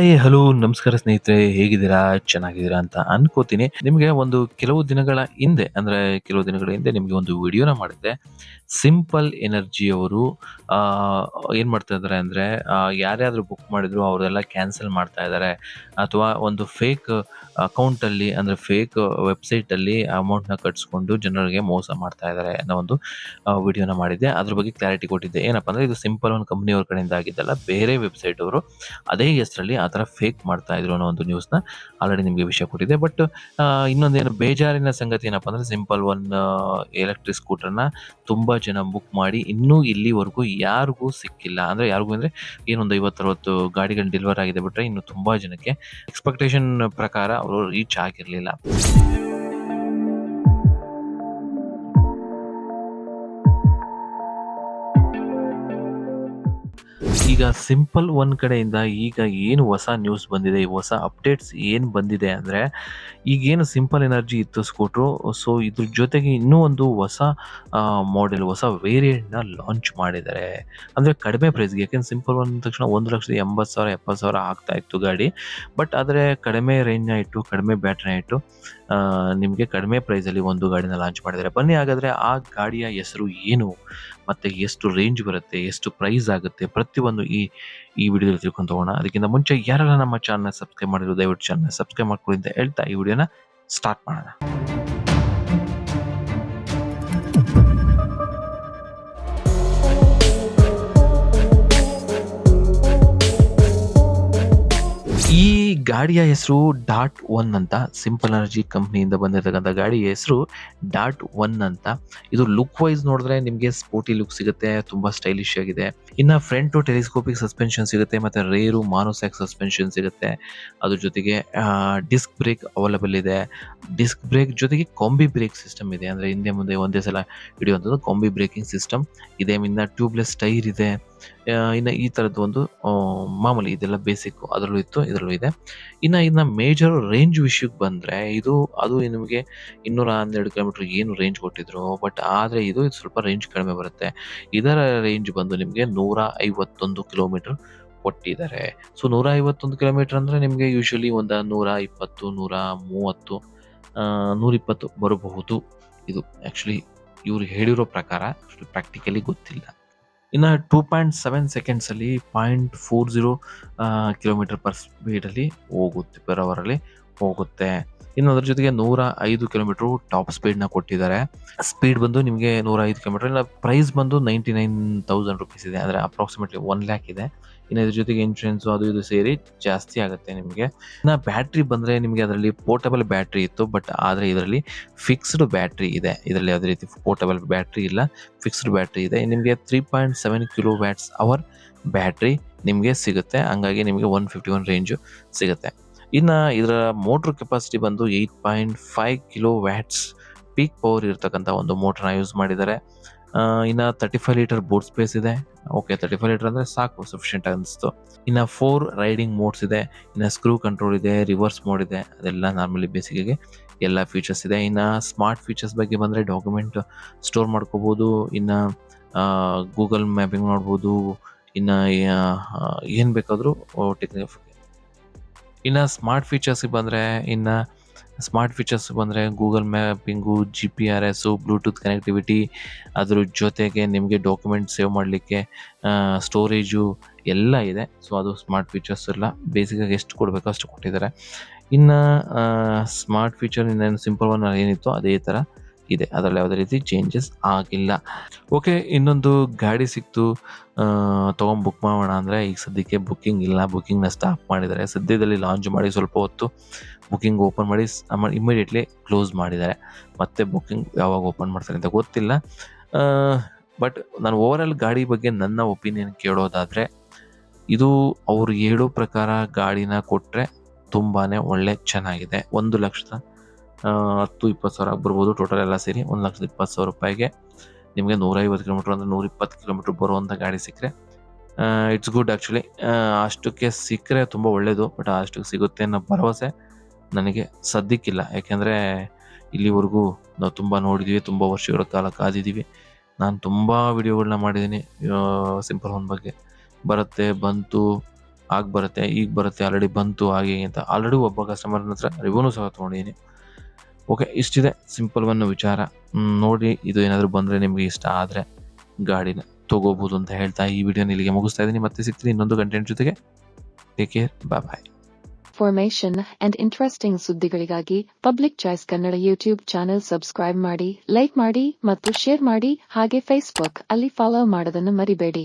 Hi, hello, ನಮಸ್ಕಾರ ಸ್ನೇಹಿತರೆ, ಹೇಗಿದ್ದೀರಾ, ಚೆನ್ನಾಗಿದ್ದೀರಾ ಅಂತ ಅನ್ಕೋತೀನಿ. ನಿಮಗೆ ಒಂದು ಕೆಲವು ದಿನಗಳ ಹಿಂದೆ, ಅಂದ್ರೆ ಕೆಲವು ದಿನಗಳ ಹಿಂದೆ ನಿಮಗೆ ಒಂದು ವಿಡಿಯೋನ ಮಾಡಿದ್ದೆ ಸಿಂಪಲ್ ಎನರ್ಜಿ ಅವರು ಏನು ಮಾಡ್ತಾ ಇದ್ದಾರೆ ಅಂದ್ರೆ ಯಾರ್ಯಾದರೂ ಬುಕ್ ಮಾಡಿದ್ರು ಅವರೆಲ್ಲ ಕ್ಯಾನ್ಸಲ್ ಮಾಡ್ತಾ ಇದ್ದಾರೆ. ಅಥವಾ ಒಂದು ಫೇಕ್ ಅಕೌಂಟ್ ಅಲ್ಲಿ, ಅಂದ್ರೆ ಫೇಕ್ ವೆಬ್ಸೈಟ್ ಅಲ್ಲಿ ಅಮೌಂಟ್ನ ಕಟ್ಸ್ಕೊಂಡು ಜನರಿಗೆ ಮೋಸ ಮಾಡ್ತಾ ಇದ್ದಾರೆ ಅನ್ನೋ ಒಂದು ವಿಡಿಯೋನ ಮಾಡಿದ್ದೆ. ಅದ್ರ ಬಗ್ಗೆ ಕ್ಲಾರಿಟಿ ಕೊಟ್ಟಿದ್ದೆ. ಏನಪ್ಪಾ ಅಂದ್ರೆ, ಇದು ಸಿಂಪಲ್ ಒಂದು ಕಂಪ್ನಿಯವ್ರ ಕಡೆಯಿಂದ ಆಗಿದ್ದಲ್ಲ, ಬೇರೆ ವೆಬ್ಸೈಟ್ ಅವರು, ಅದೇ ಹೆಸರಲ್ಲಿ ಥರ ಫೇಕ್ ಮಾಡ್ತಾ ಇದ್ರು ಅನ್ನೋ ಒಂದು ನ್ಯೂಸ್ನ ಆಲ್ರೆಡಿ ನಿಮಗೆ ವಿಷಯ ಕೊಟ್ಟಿದೆ. ಬಟ್ ಇನ್ನೊಂದೇನು ಬೇಜಾರಿನ ಸಂಗತಿ ಏನಪ್ಪ ಅಂದ್ರೆ ಸಿಂಪಲ್ ಒನ್ ಎಲೆಕ್ಟ್ರಿಕ್ ಸ್ಕೂಟರ್ನ ತುಂಬ ಜನ ಬುಕ್ ಮಾಡಿ ಇನ್ನೂ ಇಲ್ಲಿವರೆಗೂ ಯಾರಿಗೂ ಸಿಕ್ಕಿಲ್ಲ. ಅಂದ್ರೆ ಯಾರಿಗೂ ಅಂದರೆ ಏನೊಂದು ಐವತ್ತರವತ್ತು ಗಾಡಿಗಳು ಡೆಲಿವರ್ ಆಗಿದೆ ಬಿಟ್ಟರೆ ಇನ್ನು ತುಂಬಾ ಜನಕ್ಕೆ ಎಕ್ಸ್ಪೆಕ್ಟೇಷನ್ ಪ್ರಕಾರ ಅವರು ರೀಚ್ ಆಗಿರಲಿಲ್ಲ. ಈಗ ಸಿಂಪಲ್ ಒಂದು ಕಡೆಯಿಂದ ಈಗ ಏನು ಹೊಸ ನ್ಯೂಸ್ ಬಂದಿದೆ, ಹೊಸ ಅಪ್ಡೇಟ್ಸ್ ಏನು ಬಂದಿದೆ ಅಂದರೆ, ಈಗೇನು ಸಿಂಪಲ್ ಎನರ್ಜಿ ಇತ್ತು ಸ್ಕೂಟ್ರು ಸೊ ಇದ್ರ ಜೊತೆಗೆ ಇನ್ನೂ ಒಂದು ಹೊಸ ಮಾಡೆಲ್ ಹೊಸ ವೇರಿಯಂಟ್ನ ಲಾಂಚ್ ಮಾಡಿದ್ದಾರೆ. ಅಂದರೆ ಕಡಿಮೆ ಪ್ರೈಸ್ಗೆ ಯಾಕೆಂದ್ರೆ ಸಿಂಪಲ್ ಒಂದು ತಕ್ಷಣ ಒಂದು ಲಕ್ಷದ ಎಂಬತ್ತು ಸಾವಿರ, ಎಪ್ಪತ್ತು ಸಾವಿರ ಆಗ್ತಾ ಇತ್ತು ಗಾಡಿ. ಬಟ್ ಆದರೆ ಕಡಿಮೆ ರೇಂಜ್ನ ಇಟ್ಟು, ಕಡಿಮೆ ಬ್ಯಾಟ್ರಿನ ಇಟ್ಟು ನಿಮಗೆ ಕಡಿಮೆ ಪ್ರೈಸಲ್ಲಿ ಒಂದು ಗಾಡಿನ ಲಾಂಚ್ ಮಾಡಿದ್ದಾರೆ. ಬನ್ನಿ ಹಾಗಾದರೆ ಆ ಗಾಡಿಯ ಹೆಸರು ಏನು? ಮತ್ತು ಎಷ್ಟು ರೇಂಜ್ ಬರುತ್ತೆ? ಎಷ್ಟು ಪ್ರೈಸ್ ಆಗುತ್ತೆ? ಪ್ರತಿಯೊಂದು ಈ ಈ ವಿಡಿಯೋದಲ್ಲಿ ತಿಳ್ಕೊಂಡು ಹೋಗೋಣ ಅದಕ್ಕಿಂತ ಮುಂಚೆ ಯಾರೆಲ್ಲ ನಮ್ಮ ಚಾನಲ್ ಸಬ್ಸ್ಕ್ರೈಬ್ ಮಾಡಿರೋ ದಯವಿಟ್ಟು ಚಾನಲ್ ಸಬ್ಸ್ಕ್ರೈಬ್ ಮಾಡ್ಕೊಳ್ಳಿ ಅಂತ ಹೇಳ್ತಾ ಈ ವಿಡಿಯೋನ ಸ್ಟಾರ್ಟ್ ಮಾಡೋಣ. ಗಾಡಿಯ ಹೆಸರು ಡಾಟ್ ಒನ್ ಅಂತ, ಸಿಂಪಲ್ ಎನರ್ಜಿ ಕಂಪ್ನಿಯಿಂದ ಬಂದಿರತಕ್ಕಂಥ ಗಾಡಿಯ ಹೆಸರು ಡಾಟ್ ಒನ್ ಅಂತ. ಇದು ಲುಕ್ ವೈಸ್ ನೋಡಿದ್ರೆ ನಿಮಗೆ ಸ್ಪೋರ್ಟಿ ಲುಕ್ ಸಿಗುತ್ತೆ, ತುಂಬ ಸ್ಟೈಲಿಶ್ ಆಗಿದೆ. ಇನ್ನು ಫ್ರಂಟ್ ಟೆಲಿಸ್ಕೋಪಿಕ್ ಸಸ್ಪೆನ್ಷನ್ ಸಿಗುತ್ತೆ, ಮತ್ತು ರೇರು ಮಾನೋಸ್ಯಾಕ್ ಸಸ್ಪೆನ್ಷನ್ ಸಿಗುತ್ತೆ. ಅದ್ರ ಜೊತೆಗೆ ಡಿಸ್ಕ್ ಬ್ರೇಕ್ ಅವೈಲಬಲ್ ಇದೆ. ಡಿಸ್ಕ್ ಬ್ರೇಕ್ ಜೊತೆಗೆ ಕಾಂಬಿ ಬ್ರೇಕ್ ಸಿಸ್ಟಮ್ ಇದೆ. ಅಂದರೆ ಹಿಂದೆ ಮುಂದೆ ಒಂದೇ ಸಲ ಹಿಡಿಯುವಂಥದ್ದು ಕಾಂಬಿ ಬ್ರೇಕಿಂಗ್ ಸಿಸ್ಟಮ್ ಇದೆ ಮಿಂದ ಟ್ಯೂಬ್ಲೆಸ್ ಟೈರ್ ಇದೆ. ಇನ್ನು ಈ ಥರದ್ದು ಒಂದು ಮಾಮೂಲಿ ಇದೆಲ್ಲ ಬೇಸಿಕ್ ಅದರಲ್ಲೂ ಇತ್ತು, ಇದರಲ್ಲೂ ಇದೆ. ಇನ್ನ ಇನ್ನ ಮೇಜರ್ ರೇಂಜ್ ವಿಷಯಕ್ಕೆ ಬಂದರೆ ಇದು, ಅದು ನಿಮಗೆ ಇನ್ನೂರ ಹನ್ನೆರಡು ಕಿಲೋಮೀಟ್ರ್ ಏನು ರೇಂಜ್ ಕೊಟ್ಟಿದ್ರು ಬಟ್ ಆದರೆ ಇದು ಸ್ವಲ್ಪ ರೇಂಜ್ ಕಡಿಮೆ ಬರುತ್ತೆ. ಇದರ ರೇಂಜ್ ಬಂದು ನಿಮಗೆ ನೂರ ಐವತ್ತೊಂದು ಕಿಲೋಮೀಟ್ರ್ ಕೊಟ್ಟಿದ್ದಾರೆ. ಸೊ ನೂರ ಐವತ್ತೊಂದು ಕಿಲೋಮೀಟ್ರ್ ಅಂದರೆ ನಿಮಗೆ ಯೂಶ್ವಲಿ ಒಂದು ನೂರ ಇಪ್ಪತ್ತು, ನೂರ ಮೂವತ್ತು ನೂರ ಇಪ್ಪತ್ತು ಬರಬಹುದು. ಇದು ಆ್ಯಕ್ಚುಲಿ ಇವರು ಹೇಳಿರೋ ಪ್ರಕಾರ ಪ್ರಾಕ್ಟಿಕಲಿ ಗೊತ್ತಿಲ್ಲ. ಇನ್ನು two point seven ಸೆಕೆಂಡ್ಸಲ್ಲಿ point four zero kilometre per ಸ್ಪೀಡಲ್ಲಿ ಹೋಗುತ್ತೆ ಪರ್ ಅವರಲ್ಲಿ ಹೋಗುತ್ತೆ. ಇನ್ನು ಅದ್ರ ಜೊತೆಗೆ ನೂರ ಐದು ಕಿಲೋಮೀಟ್ರು ಟಾಪ್ ಸ್ಪೀಡ್ನ ಕೊಟ್ಟಿದ್ದಾರೆ. ಸ್ಪೀಡ್ ಬಂದು ನಿಮಗೆ ನೂರ ಐದು ಕಿಲೋಮೀಟರ್ ಇಲ್ಲ ಪ್ರೈಸ್ ಬಂದು ನೈಂಟಿ ನೈನ್ ತೌಸಂಡ್ ರುಪೀಸ್ ಇದೆ. ಅಂದರೆ ಅಪ್ರಾಕ್ಸಿಮೇಟ್ಲಿ ಒನ್ ಲ್ಯಾಕ್ ಇದೆ. ಇನ್ನು ಇದ್ರ ಜೊತೆಗೆ ಇನ್ಶೂರೆನ್ಸ್ ಅದು ಇದು ಸೇರಿ ಜಾಸ್ತಿ ಆಗುತ್ತೆ ನಿಮಗೆ. ಇನ್ನು ಬ್ಯಾಟ್ರಿ ಬಂದರೆ ನಿಮಗೆ ಅದರಲ್ಲಿ ಪೋರ್ಟಬಲ್ ಬ್ಯಾಟ್ರಿ ಇತ್ತು ಬಟ್ ಆದರೆ ಇದರಲ್ಲಿ ಫಿಕ್ಸ್ಡ್ ಬ್ಯಾಟ್ರಿ ಇದೆ. ಇದರಲ್ಲಿ ಯಾವುದೇ ರೀತಿ ಪೋರ್ಟಬಲ್ ಬ್ಯಾಟ್ರಿ ಇಲ್ಲ ಫಿಕ್ಸ್ಡ್ ಬ್ಯಾಟ್ರಿ ಇದೆ. ನಿಮಗೆ three point seven kilo watts hour battery ನಿಮಗೆ ಸಿಗುತ್ತೆ. ಹಂಗಾಗಿ ನಿಮಗೆ ಒನ್ ಫಿಫ್ಟಿ ಒನ್ ರೇಂಜು ಸಿಗುತ್ತೆ. ಇನ್ನು ಇದರ ಮೋಟ್ರ್ ಕೆಪಾಸಿಟಿ ಬಂದು eight point five kilo watts peak power ಇರ್ತಕ್ಕಂಥ ಒಂದು ಮೋಟ್ರನ್ನ ಯೂಸ್ ಮಾಡಿದ್ದಾರೆ. ಇನ್ನು thirty five litre boot space ಇದೆ. ಓಕೆ ತರ್ಟಿ ಫೈವ್ ಲೀಟರ್ ಅಂದರೆ ಸಾಕು ಸಫಿಷಿಯೆಂಟ್ ಅನಿಸ್ತು. ಇನ್ನು ಫೋರ್ ರೈಡಿಂಗ್ ಮೋಡ್ಸ್ ಇದೆ. ಇನ್ನು ಸ್ಕ್ರೂ ಕಂಟ್ರೋಲ್ ಇದೆ ರಿವರ್ಸ್ ಮೋಡ್ ಇದೆ. ಅದೆಲ್ಲ ನಾರ್ಮಲಿ ಬೇಸಿಗೆಗೆ ಎಲ್ಲ ಫೀಚರ್ಸ್ ಇದೆ. ಇನ್ನು ಸ್ಮಾರ್ಟ್ ಫೀಚರ್ಸ್ ಬಗ್ಗೆ ಬಂದರೆ ಡಾಕ್ಯುಮೆಂಟ್ ಸ್ಟೋರ್ ಮಾಡ್ಕೋಬೋದು. ಇನ್ನು ಗೂಗಲ್ ಮ್ಯಾಪಿಂಗ್ ನೋಡ್ಬೋದು ಇನ್ನು ಏನು ಬೇಕಾದರೂ ಟೆಕ್ನಿಕ್ ಇನ್ನು ಸ್ಮಾರ್ಟ್ ಫೀಚರ್ಸಿಗೆ ಬಂದರೆ ಇನ್ನು ಸ್ಮಾರ್ಟ್ ಫೀಚರ್ಸ್ ಬಂದರೆ Google mapping G P R S Bluetooth connectivity, ಅದ್ರ ಜೊತೆಗೆ ನಿಮಗೆ ಡಾಕ್ಯುಮೆಂಟ್ ಸೇವ್ ಮಾಡಲಿಕ್ಕೆ ಸ್ಟೋರೇಜು ಎಲ್ಲ ಇದೆ. ಸೊ ಅದು ಸ್ಮಾರ್ಟ್ ಫೀಚರ್ಸ್ ಎಲ್ಲ ಬೇಸಿಕಾಗಿ ಎಷ್ಟು ಕೊಡಬೇಕು ಅಷ್ಟು ಕೊಟ್ಟಿದ್ದಾರೆ. ಇನ್ನು ಸ್ಮಾರ್ಟ್ ಫೀಚರ್ ಇನ್ನೇನು ಸಿಂಪಲ್ ಒನ್ ಏನಿತ್ತು ಅದೇ ಥರ ಇದೆ. ಅದರಲ್ಲಿ ಯಾವುದೇ ರೀತಿ ಚೇಂಜಸ್ ಆಗಿಲ್ಲ. ಓಕೆ ಇನ್ನೊಂದು ಗಾಡಿ ಸಿಕ್ತು. ತೊಗೊಂಡು ಬುಕ್ ಮಾಡೋಣ ಅಂದರೆ ಈಗ ಸದ್ಯಕ್ಕೆ ಬುಕ್ಕಿಂಗ್ ಇಲ್ಲ. ಬುಕ್ಕಿಂಗ್ನ ಸ್ಟಾಪ್ ಮಾಡಿದ್ದಾರೆ. ಸದ್ಯದಲ್ಲಿ ಲಾಂಚ್ ಮಾಡಿ ಸ್ವಲ್ಪ ಹೊತ್ತು ಬುಕ್ಕಿಂಗ್ ಓಪನ್ ಮಾಡಿ ಇಮಿಡಿಯೇಟ್ಲಿ ಕ್ಲೋಸ್ ಮಾಡಿದ್ದಾರೆ. ಮತ್ತೆ ಬುಕ್ಕಿಂಗ್ ಯಾವಾಗ ಓಪನ್ ಮಾಡ್ತಾರೆ ಅಂತ ಗೊತ್ತಿಲ್ಲ. ಬಟ್ ನಾನು ಓವರಾಲ್ ಗಾಡಿ ಬಗ್ಗೆ ನನ್ನ ಒಪಿನಿಯನ್ ಕೇಳೋದಾದರೆ, ಇದು ಅವರು ಹೇಳೋ ಪ್ರಕಾರ ಗಾಡಿನ ಕೊಟ್ಟರೆ ತುಂಬಾ ಒಳ್ಳೆ ಚೆನ್ನಾಗಿದೆ. ಒಂದು ಲಕ್ಷದ ಹತ್ತು ಇಪ್ಪತ್ತು ಸಾವಿರ ಬರ್ಬೋದು ಟೋಟಲ್ ಎಲ್ಲ ಸೇರಿ ಒಂದು ಲಕ್ಷದ ಇಪ್ಪತ್ತು ಸಾವಿರ ರೂಪಾಯಿಗೆ. ನಿಮಗೆ ನೂರೈವತ್ತು ಕಿಲೋಮೀಟ್ರ್ ಅಂದರೆ ನೂರ ಇಪ್ಪತ್ತು ಕಿಲೋಮೀಟ್ರ್ ಬರುವಂಥ ಗಾಡಿ ಸಿಕ್ಕರೆ. ಇಟ್ಸ್ ಗುಡ್ ಆ್ಯಕ್ಚುಲಿ ಅಷ್ಟಕ್ಕೆ ಸಿಕ್ಕರೆ ತುಂಬ ಒಳ್ಳೆಯದು ಬಟ್ ಅಷ್ಟಕ್ಕೆ ಸಿಗುತ್ತೆ ಅನ್ನೋ ಭರವಸೆ ನನಗೆ ಸದ್ಯಕ್ಕಿಲ್ಲ. ಯಾಕೆಂದರೆ ಇಲ್ಲಿವರೆಗೂ ನಾವು ತುಂಬ ನೋಡಿದ್ದೀವಿ ತುಂಬ ವರ್ಷಗಳ ಕಾಲ ಕಾದಿದ್ದೀವಿ ನಾನು ತುಂಬ ವಿಡಿಯೋಗಳನ್ನ ಮಾಡಿದ್ದೀನಿ ಸಿಂಪಲ್ ಫೋನ್ ಬಗ್ಗೆ. ಬರುತ್ತೆ, ಬಂತು, ಆಗ ಬರುತ್ತೆ, ಈಗ ಬರುತ್ತೆ ಆಲ್ರೆಡಿ ಬಂತು, ಹಾಗೆ ಹೀಗೆ ಅಂತ. ಆಲ್ರೆಡಿ ಒಬ್ಬ ಕಸ್ಟಮರ್ನ ಹತ್ರ ರಿವ್ಯೂನು ಸಹ ತೊಗೊಂಡಿದ್ದೀನಿ ಓಕೆ, ಇಷ್ಟಿದೆ. ಸಿಂಪಲ್ ಒನ್ ವಿಚಾರ. ನೋಡಿ, ಇದು ಏನಾದರೂ ಬಂದರೆ ನಿಮಗೆ ಇಷ್ಟ ಆದರೆ ಗಾಡಿನ ತಗೋಬೋದು ಅಂತ ಹೇಳ್ತಾ ಈ ವಿಡಿಯೋನ ಇಲ್ಲಿಗೆ ಮುಗಿಸ್ತಾ ಇದ್ದೀನಿ. ಮತ್ತೆ ಸಿಗ್ತೀನಿ ಇನ್ನೊಂದು ಕಂಟೆಂಟ್ ಜೊತೆಗೆ. Take care bye bye formation and interesting ಸುದ್ದಿಗಳಿಗಾಗಿ public choice Kannada YouTube channel subscribe ಮಾಡಿ ಲೈಕ್ ಮಾಡಿ ಮತ್ತು ಶೇರ್ ಮಾಡಿ. ಹಾಗೆ ಫೇಸ್ಬುಕ್ ಅಲ್ಲಿ ಫಾಲೋ ಮಾಡೋದನ್ನು ಮರಿಬೇಡಿ.